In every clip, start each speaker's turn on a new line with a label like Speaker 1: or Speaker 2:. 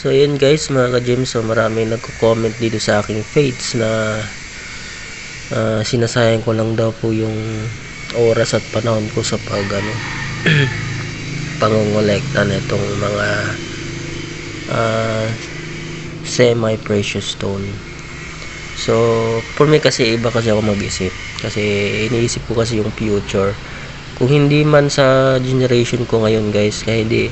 Speaker 1: So yun guys mga ka-gym, so marami nagko-comment dito sa aking page na ah, sinasayang ko lang daw po yung oras at panahon ko sa pag ano pangongolekta na itong mga ah, semi-precious stone. So, for me kasi iba kasi ako mag-isip. Kasi iniisip ko kasi yung future. Kung hindi man sa generation ko ngayon guys, kaya hindi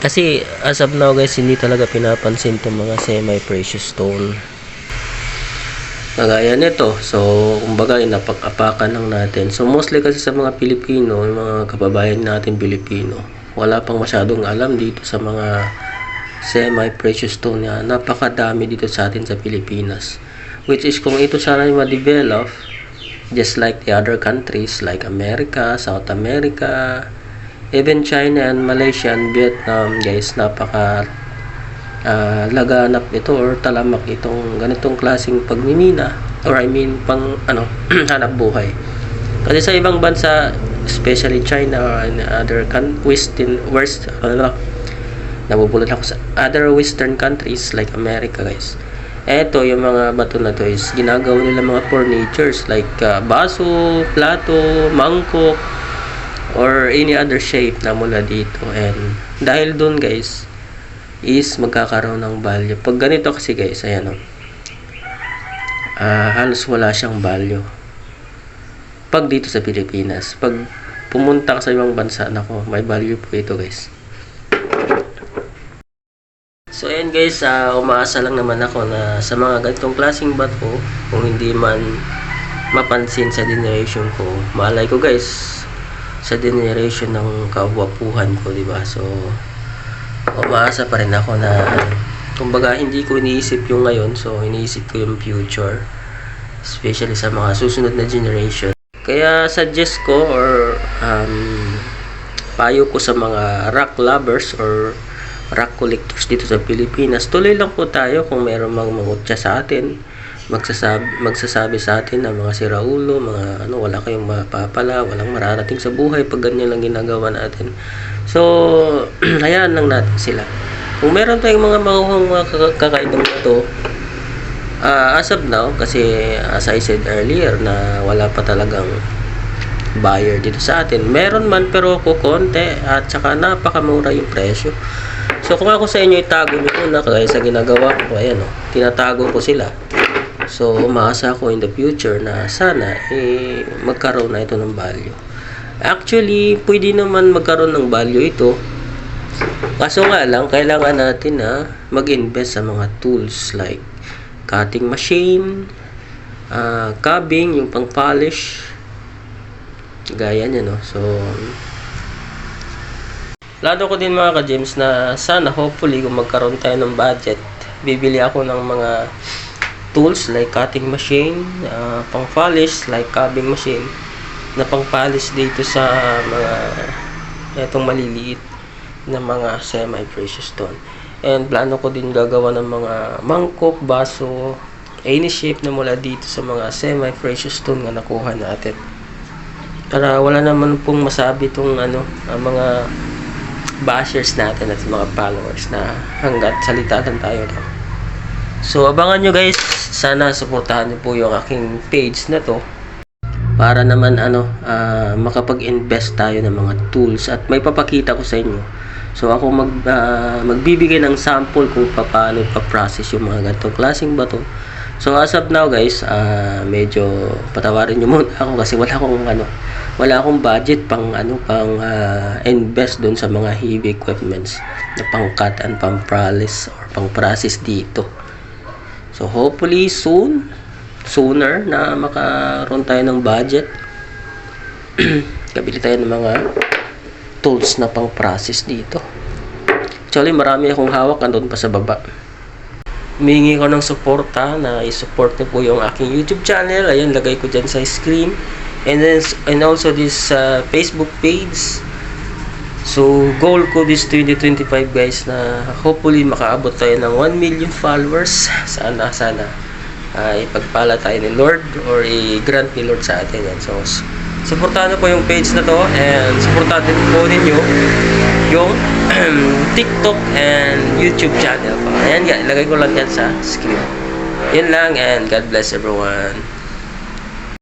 Speaker 1: kasi as of now guys, hindi talaga pinapansin itong mga semi-precious stone. Kagaya nito. So, kumbaga, inapak-apakan lang natin. So, mostly kasi sa mga Pilipino, yung mga kababayan natin Pilipino, wala pang masyadong alam dito sa mga semi-precious stone na napakadami dito sa atin sa Pilipinas. Which is, kung ito sana yung ma-develop, just like the other countries like America, South America, even China and Malaysia and Vietnam, guys, napaka ah, laganap ito or talamak itong ganitong klaseng pagmimina or I mean pang ano hanap buhay. Kasi sa ibang bansa especially China in other western west ano nabubulot ako sa other western countries like America guys. Eto yung mga bato na to is ginagawa nila mga furnitures like ah, baso, plato, mangkok or any other shape na mula dito. And dahil dun guys is magkakaroon ng value. Pag ganito kasi guys ayan o ah halos wala siyang value. Pag dito sa Pilipinas pag pumunta ka sa ibang bansa nako may value po ito guys. So ayan guys, ah, umaasa lang naman ako na sa mga ganitong klaseng bato, kung hindi man mapansin sa generation ko, malay ko guys, sa generation ng kawapuhan ko, di ba? So, umaasa pa rin ako na, kumbaga, hindi ko iniisip yung ngayon, so iniisip ko yung future, especially sa mga susunod na generation. Kaya suggest ko or um, payo ko sa mga rock lovers or rock collectors dito sa Pilipinas, tuloy lang po tayo kung mayroong mga mangutya sa atin, magsasabi, magsasabi sa atin na mga siraulo, mga ano, wala kayong mapapala, walang mararating sa buhay pag ganyan lang ginagawa natin. So, hayaan lang natin sila. Kung meron tayong mga makuhang mga kaka- kakaibang ito, ah, as of now, kasi as I said earlier na wala pa talagang buyer dito sa atin. Meron man pero kukonti at saka napakamura yung presyo. So kung ako sa inyo itago nyo muna kagaya sa ginagawa ko, ayan o, tinatago ko sila. So umaasa ako in the future na sana eh, magkaroon na ito ng value. Actually, pwede naman magkaroon ng value ito. Kaso nga lang, kailangan natin na mag-invest sa mga tools like cutting machine, ah, cabbing, yung pang polish, gaya niya no so lalo ko din mga ka-James na sana hopefully kung magkaroon tayo ng budget bibili ako ng mga tools like cutting machine uh, pang polish like cabbing machine na pang polish dito sa mga etong maliliit na mga semi precious stone and plano ko din gagawa ng mga mangkok, baso any shape na mula dito sa mga semi precious stone na nakuha natin para wala naman pong masabi itong ano, ang mga bashers natin at mga followers na hanggat salita lang tayo lang. So, abangan nyo guys. Sana suportahan nyo po yung aking page na to para naman ano ah, makapag-invest tayo ng mga tools at may papakita ko sa inyo. So ako mag ah, magbibigay ng sample kung paano pa-process yung mga ganitong klaseng bato. So as of now guys, ah, medyo patawarin niyo muna ako kasi wala akong ano, wala akong budget pang ano pang ah, invest doon sa mga heavy equipments na pang cut and pang polish or pang process dito. So hopefully soon, sooner na makaroon tayo ng budget. Kabili tayo ng mga tools na pang process dito. Actually, marami akong hawak andun pa sa baba. Humingi ko ng suporta na i-support niyo po yung aking YouTube channel. Ayan, lagay ko dyan sa screen. And then, and also this uh, Facebook page. So, goal ko this 2025 guys na hopefully makaabot tayo ng 1 million followers. Sana, sana. Uh, ipagpala tayo ni Lord or i-grant ni Lord sa atin yan. So, supportahan po yung page na to and supportahan po ninyo yung TikTok and YouTube channel ko. Ayan, ga- ilagay ko lang yan sa screen. Yun lang and God bless everyone.